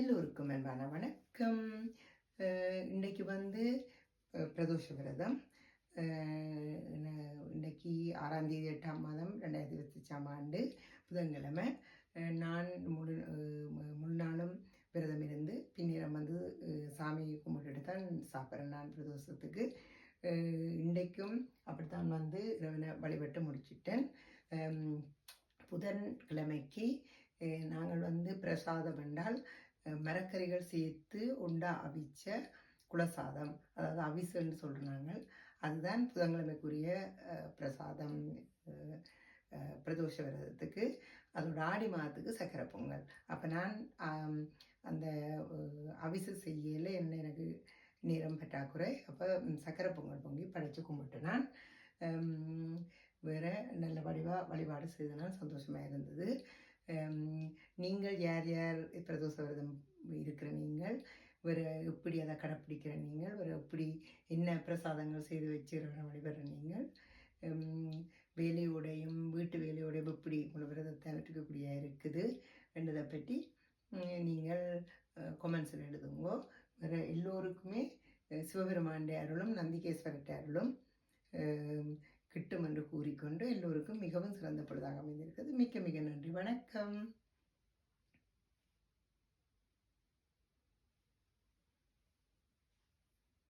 எல்லோருக்கும் அன்பான வணக்கம். இன்றைக்கு வந்து பிரதோஷ விரதம். இன்றைக்கி இன்றைக்கு ஆறாம் தேதி எட்டாம் மாதம் ரெண்டாயிரத்தி இருபத்தஞ்சாம் ஆண்டு புதன்கிழமை. நான் முழு முழு நாளும் விரதம் இருந்து பின்னிரம் வந்து சாமியை சாமி கும்பிட்டுட்டு தான் சாப்பிட்றேன் நான் பிரதோஷத்துக்கு. இன்றைக்கும் அப்படித்தான் வந்து இரவனை வழிபட்டு முடிச்சிட்டேன். புதன் புதன்கிழமைக்கு நாங்கள் வந்து பிரசாதம் என்றால் மரக்கறிகள் சேர்த்து உண்டா அவிச்ச குலசாதம். அதாவது அவிசுன்னு சொல்கிறாங்க அதுதான் புதன்கிழமைக்குரிய பிரசாதம் பிரதோஷ விரதத்துக்கு அதோட ஆடி மாதத்துக்கு சக்கரை பொங்கல். அப்போ நான் அந்த அவிசு செய்யல. என்ன எனக்கு நேரம் பற்றாக்குறை. அப்போ சக்கரை பொங்கல் பொங்கி படைச்சு கும்பிட்டு நான் வேறு வேற நல்ல வடிவாக வழிபாடு செய்தனால் சந்தோஷமாக இருந்தது. நீங்கள் யார் யார் பிரதோஷ விரதம் இருக்கிற நீங்கள் வேறு எப்படி அதை கடைப்பிடிக்கிற நீங்கள் ஒரு எப்படி என்ன பிரசாதங்கள் செய்து வச்சுருக்கிற வழிபடுற நீங்கள் வேலையோடையும் வீட்டு வேலையோடையும் எப்படி உங்கள் விரதத்தை வெற்றிக்கக்கூடிய இருக்குது என்றதை பற்றி நீங்கள் கொமெண்ட்ஸில் எழுதுங்கோ. வேறு எல்லோருக்குமே அஹ், அருளும் நந்திகேஸ்வரட்ட அருளும் அஹ், மிகவும் சிறந்த பொழுதாக அமைந்திருக்கிறது. மிக்க மிக நன்றி. வணக்கம்.